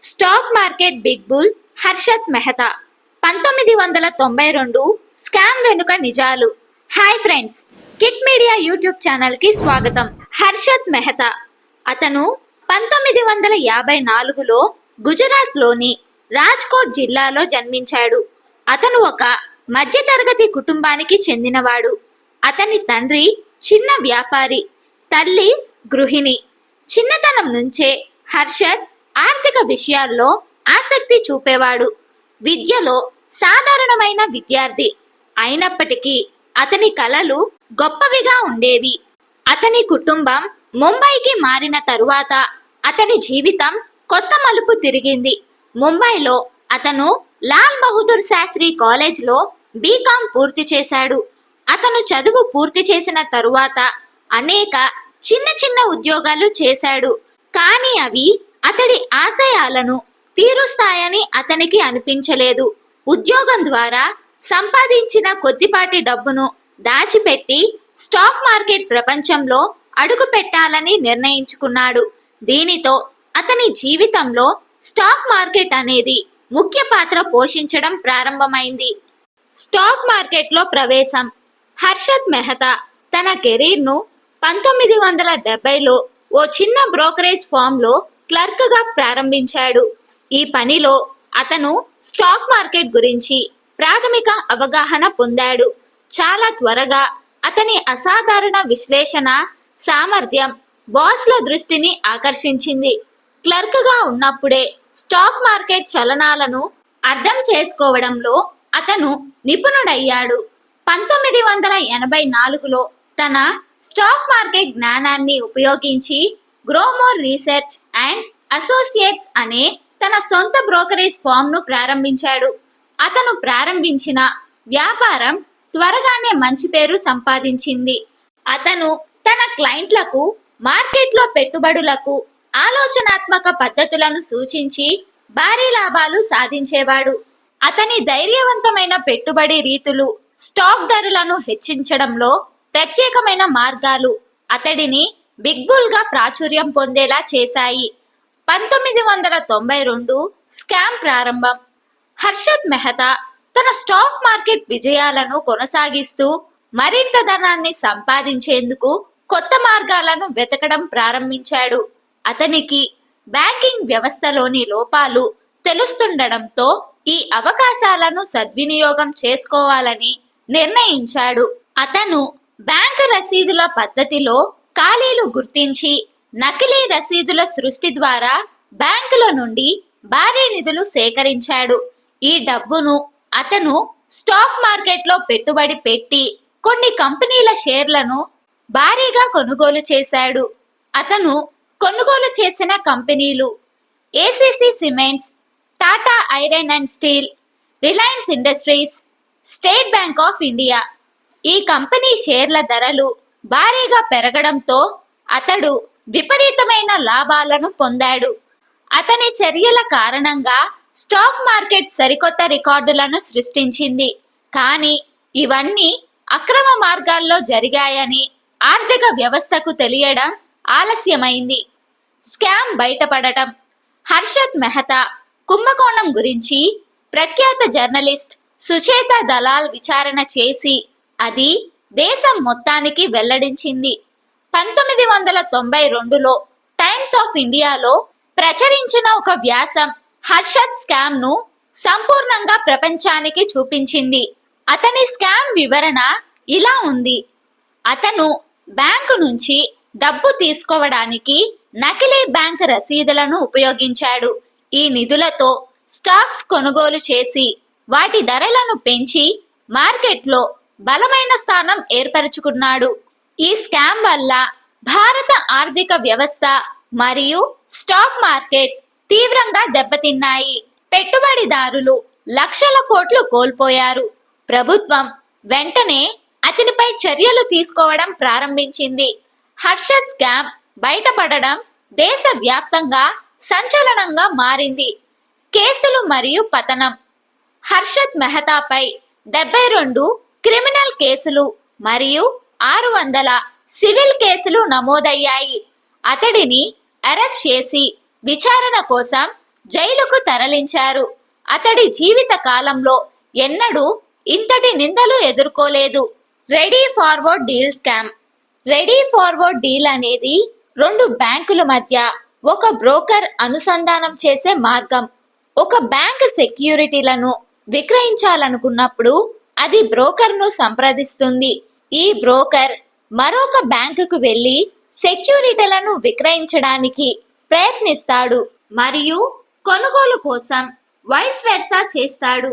Stock market big bull Harshad Mehta. పంతొమ్మిది వందల తొంభై రెండు స్కామ్ వెనుక నిజాలు. Hi friends kit media YouTube ఛానల్కి స్వాగతం. హర్షత్ మెహతా. అతను పంతొమ్మిది వందల యాభై నాలుగులో గుజరాత్లోని రాజ్కోట్ జిల్లాలో జన్మించాడు. అతను ఒక మధ్యతరగతి కుటుంబానికి చెందినవాడు. అతని తండ్రి చిన్న వ్యాపారి తల్లి గృహిణి. చిన్నతనం నుంచే హర్షద్ ఆర్థిక విషయాల్లో ఆసక్తి చూపేవాడు. విద్యలో సాధారణమైన విద్యార్థి అయినప్పటికీ అతని కలలు గొప్పవిగా ఉండేవి. అతని కుటుంబం ముంబైకి మారిన తరువాత అతని జీవితం కొత్త మలుపు తిరిగింది. ముంబైలో అతను లాల్ బహదూర్ శాస్త్రి కాలేజ్లో బీకాం పూర్తి చేశాడు. అతను చదువు పూర్తి చేసిన తరువాత అనేక చిన్న చిన్న ఉద్యోగాలు చేశాడు. కానీ అవి అతడి ఆశయాలను తీరుస్తాయని అతనికి అనిపించలేదు. ఉద్యోగం ద్వారా సంపాదించిన కొద్దిపాటి డబ్బును దాచిపెట్టి స్టాక్ మార్కెట్ ప్రపంచంలో అడుగు పెట్టాలని నిర్ణయించుకున్నాడు. దీనితో అతని జీవితంలో స్టాక్ మార్కెట్ అనేది ముఖ్య పాత్ర పోషించడం ప్రారంభమైంది. స్టాక్ మార్కెట్లో ప్రవేశం. హర్షద్ మెహతా తన కెరీర్ను పంతొమ్మిది వందల డెబ్బైలో ఓ చిన్న బ్రోకరేజ్ ఫామ్లో క్లర్క్గా ప్రారంభించాడు. ఈ పనిలో అతను స్టాక్ మార్కెట్ గురించి ప్రాథమిక అవగాహన పొందాడు. చాలా త్వరగా అతని అసాధారణ విశ్లేషణ సామర్థ్యం బాస్ల దృష్టిని ఆకర్షించింది. క్లర్క్గా ఉన్నప్పుడే స్టాక్ మార్కెట్ చలనాలను అర్థం చేసుకోవడంలో అతను నిపుణుడయ్యాడు. పంతొమ్మిది వందల ఎనభై నాలుగులో తన స్టాక్ మార్కెట్ జ్ఞానాన్ని ఉపయోగించి గ్రోమోర్ రీసెర్చ్ అండ్ అసోసియేట్స్ అనే తన సొంత బ్రోకరేజ్ ఫామ్ను ప్రారంభించాడు. అతను ప్రారంభించిన వ్యాపారం త్వరగానే మంచి పేరు సంపాదించింది. అతను తన క్లయింట్లకు మార్కెట్లో పెట్టుబడులకు ఆలోచనాత్మక పద్ధతులను సూచించి భారీ లాభాలు సాధించేవాడు. అతని ధైర్యవంతమైన పెట్టుబడి రీతులు స్టాక్ ధరలను హెచ్చించడంలో ప్రత్యేకమైన మార్గాలు. అతడిని బిగ్ బుల్గా ప్రాచుర్యం పొందేలా చేశాయి. పంతొమ్మిది వందల తొంభై రెండు స్కామ్ ప్రారంభం. హర్షద్ మెహతా తన స్టాక్ మార్కెట్ విజయాలను కొనసాగిస్తూ మరింత ధనాన్ని సంపాదించేందుకు కొత్త మార్గాలను వెతకడం ప్రారంభించాడు. అతనికి బ్యాంకింగ్ వ్యవస్థలోని లోపాలు తెలుస్తుండడంతో ఈ అవకాశాలను సద్వినియోగం చేసుకోవాలని నిర్ణయించాడు. అతను బ్యాంకు రసీదుల పద్ధతిలో ఖాళీలు గుర్తించి నకిలీ రసీదుల సృష్టి ద్వారా బ్యాంకుల నుండి భారీ నిధులు సేకరించాడు. ఈ డబ్బును అతను స్టాక్ మార్కెట్లో పెట్టుబడి పెట్టి కొన్ని కంపెనీల షేర్లను భారీగా కొనుగోలు చేశాడు. అతను కొనుగోలు చేసిన కంపెనీలు ACC cements Tata iron and steel Reliance industries state bank of India. ఈ కంపెనీ షేర్ల ధరలు భారీగా పెరగడంతో అతడు విపరీతమైన లాభాలను పొందాడు. అతని చర్యల కారణంగా స్టాక్ మార్కెట్ సరికొత్త రికార్డులను సృష్టించింది. కానీ ఇవన్నీ అక్రమ మార్గాల్లో జరిగాయని ఆర్థిక వ్యవస్థకు తెలియడం ఆలస్యమైంది. స్కామ్ బయటపడటం. హర్షద్ మెహతా కుంభకోణం గురించి ప్రఖ్యాత జర్నలిస్ట్ సుచేత దలాల్ విచారణ చేసి అది దేశం మొత్తానికి వెల్లడించింది. పంతొమ్మిది వందల తొంభై రెండులో టైమ్స్ ఆఫ్ ఇండియాలో ప్రచురించిన ఒక వ్యాసం హర్షద్ స్కామ్ను సంపూర్ణంగా ప్రపంచానికి చూపించింది. అతని స్కామ్ వివరణ ఇలా ఉంది. అతను బ్యాంకు నుంచి డబ్బు తీసుకోవడానికి నకిలీ బ్యాంక్ రసీదులను ఉపయోగించాడు. ఈ నిధులతో స్టాక్స్ కొనుగోలు చేసి వాటి ధరలను పెంచి మార్కెట్లో బలమైన స్థానం ఏర్పరచుకున్నాడు. ఈ స్కామ్ వల్ల భారత ఆర్థిక వ్యవస్థ మరియు స్టాక్ మార్కెట్ తీవ్రంగా దెబ్బతిన్నాయి. పెట్టుబడిదారులు లక్షల కోట్లు కోల్పోయారు. ప్రభుత్వం వెంటనే అతనిపై చర్యలు తీసుకోవడం ప్రారంభించింది. హర్షద్ స్కామ్ బయటపడడం దేశవ్యాప్తంగా సంచలనంగా మారింది. కేసులు మరియు పతనం. హర్షద్ మెహతాపై డెబ్బై రెండు క్రిమినల్ కేసులు మరియు ఆరు వందల సివిల్ కేసులు నమోదయ్యాయి. అతడిని అరెస్ట్ చేసి విచారణ కోసం జైలుకు తరలించారు. అతడి జీవిత కాలంలో ఎన్నడూ ఇంతటి నిందలు ఎదుర్కోలేదు. Ready forward deal scam. Ready forward deal అనేది రెండు బ్యాంకుల మధ్య ఒక బ్రోకర్ అనుసంధానం చేసే మార్గం. ఒక బ్యాంక్ సెక్యూరిటీలను విక్రయించాలనుకున్నప్పుడు అది బ్రోకర్ను సంప్రదిస్తుంది. ఈ బ్రోకర్ మరొక బ్యాంకుకు వెళ్ళి సెక్యూరిటీలను విక్రయించడానికి ప్రయత్నిస్తాడు. మరియు కొనుగోలు కోసం వైస్ వెర్సా చేస్తాడు.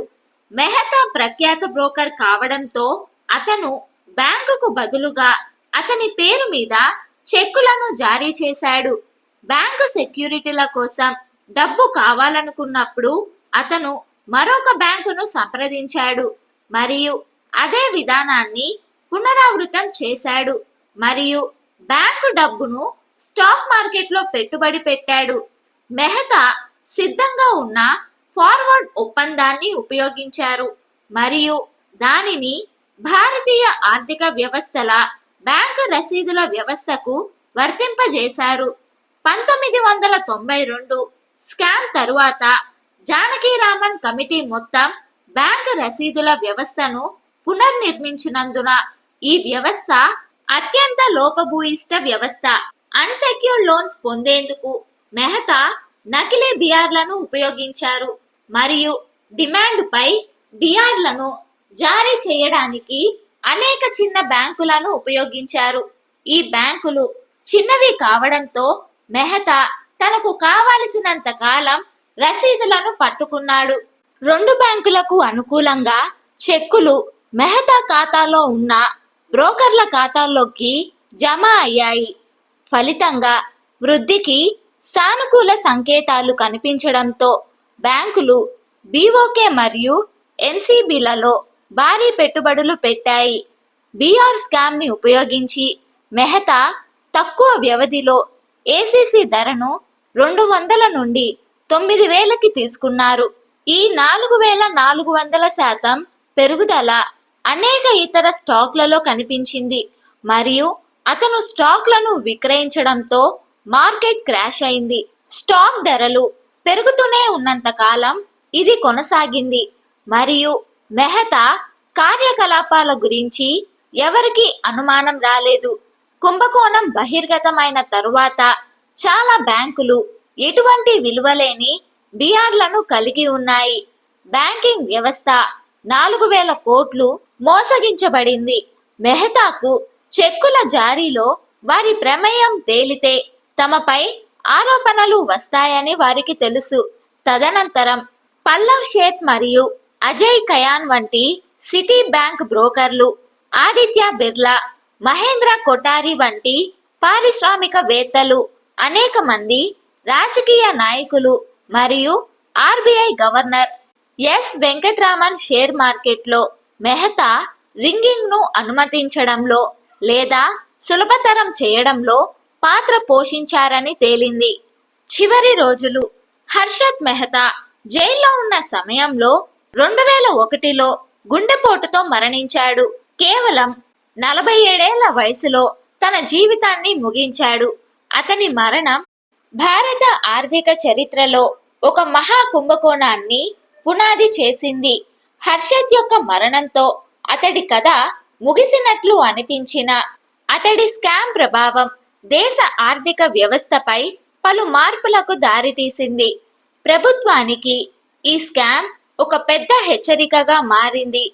మెహతా ప్రఖ్యాత బ్రోకర్ కావడంతో అతను బ్యాంకుకు బదులుగా అతని పేరు మీద చెక్కులను జారీ చేశాడు. బ్యాంకు సెక్యూరిటీల కోసం డబ్బు కావాలనుకున్నప్పుడు అతను మరొక బ్యాంకును సంప్రదించాడు. మరియు అదే విధానాన్ని పునరావృతం చేశాడు. మరియు బ్యాంకు డబ్బును స్టాక్ మార్కెట్లో పెట్టుబడి పెట్టాడు. మెహతా సిద్ధంగా ఉన్న ఫార్వర్డ్ ఒప్పందాన్ని ఉపయోగించారు. మరియు దానిని భారతీయ ఆర్థిక వ్యవస్థల బ్యాంకు రసీదుల వ్యవస్థకు వర్తింపజేశారు. పంతొమ్మిది వందల తొంభై రెండు స్కామ్ తరువాత జానకీరామన్ కమిటీ మొత్తం బ్యాంకు రసీదుల వ్యవస్థను పునర్నిర్మించినందున ఈ వ్యవస్థ అత్యంత లోపభూయిష్ట వ్యవస్థ. అన్సెక్యూర్డ్ లోన్స్ పొందేందుకు మెహతా నకిలీ బిఆర్లను ఉపయోగించారు. మరియు డిమాండ్పై బిఆర్లను జారీ చేయడానికి అనేక చిన్న బ్యాంకులను ఉపయోగించారు. ఈ బ్యాంకులు చిన్నవి కావడంతో మెహతా తనకు కావలసినంత కాలం రసీదులను పట్టుకున్నాడు. రెండు బ్యాంకులకు అనుకూలంగా చెక్కులు మెహతా ఖాతాలో ఉన్న బ్రోకర్ల ఖాతాల్లోకి జమ అయ్యాయి. ఫలితంగా వృద్ధికి సానుకూల సంకేతాలు కనిపించడంతో బ్యాంకులు బీఓకే మరియు ఎంసీబీలలో భారీ పెట్టుబడులు పెట్టాయి. బీఆర్ స్కామ్ని ఉపయోగించి మెహతా తక్కువ వ్యవధిలో ఏసీసీ ధరను రెండు వందల నుండి తొమ్మిది వేలకి తీసుకున్నారు. ఈ నాలుగు వేల నాలుగు వందల శాతం పెరుగుదల అనేక ఇతర స్టాక్లలో కనిపించింది. మరియు అతను స్టాక్లను విక్రయించడంతో మార్కెట్ క్రాష్ అయింది. స్టాక్ ధరలు పెరుగుతూనే ఉన్నంత కాలం ఇది కొనసాగింది. మరియు మెహతా కార్యకలాపాల గురించి ఎవరికీ అనుమానం రాలేదు. కుంభకోణం బహిర్గతమైన తరువాత చాలా బ్యాంకులు ఎటువంటి విలువలేని బీఆర్లను కలిగి ఉన్నాయి. బ్యాంకింగ్ వ్యవస్థ నాలుగు వేల కోట్లు మోసగించబడింది. మెహతాకు చెక్కుల జారీలో వారి ప్రమేయం తేలితే తమపై ఆరోపణలు వస్తాయని వారికి తెలుసు. తదనంతరం పల్లవ్ షేత్ మరియు అజయ్ కయాన్ వంటి సిటీ బ్యాంక్ బ్రోకర్లు ఆదిత్య బిర్లా మహేంద్ర కొటారి వంటి పారిశ్రామికవేత్తలు అనేక మంది రాజకీయ నాయకులు మరియు RBI governor S Venkatraman share మార్కెట్లో మెహతా రింగింగ్ను అనుమతించడంలో లేదా సులభతరం చేయడంలో పాత్ర పోషించారని తేలింది. చివరి రోజులు హర్షద్ మెహతా జైల్లో ఉన్న సమయంలో రెండు వేల ఒకటిలో గుండెపోటుతో మరణించాడు. కేవలం నలభై ఏడేళ్ళ వయసులో తన జీవితాన్ని ముగించాడు. అతని మరణం భారత ఆర్థిక చరిత్రలో ఒక మహా కుంభకోణాన్ని పునాది చేసింది. హర్షద్ యొక్క మరణంతో అతడి కథ ముగిసినట్లు అనిపించిన అతడి స్కామ్ ప్రభావం దేశ ఆర్థిక వ్యవస్థపై పలు మార్పులకు దారితీసింది. ప్రభుత్వానికి ఈ స్కామ్ ఒక పెద్ద హెచ్చరికగా మారింది.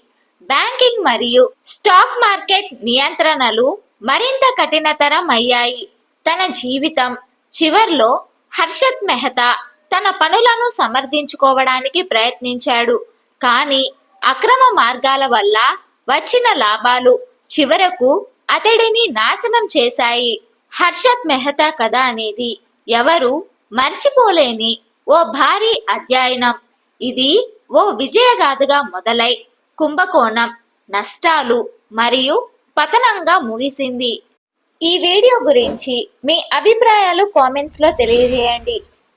బ్యాంకింగ్ మరియు స్టాక్ మార్కెట్ నియంత్రణలు మరింత కఠినతరం అయ్యాయి తన జీవితం చివర్లో హర్షత్ మెహతా తన పనులను సమర్థించుకోవడానికి ప్రయత్నించాడు. కానీ అక్రమ మార్గాల వల్ల వచ్చిన లాభాలు చివరకు అతడిని నాశనం చేశాయి. హర్షత్ మెహతా కథ అనేది ఎవరు మర్చిపోలేని ఓ భారీ అధ్యయనం. ఇది ఓ విజయగాథగా మొదలై కుంభకోణం నష్టాలు మరియు పతనంగా ముగిసింది. ఈ వీడియో గురించి మీ అభిప్రాయాలు కామెంట్స్లో తెలియజేయండి.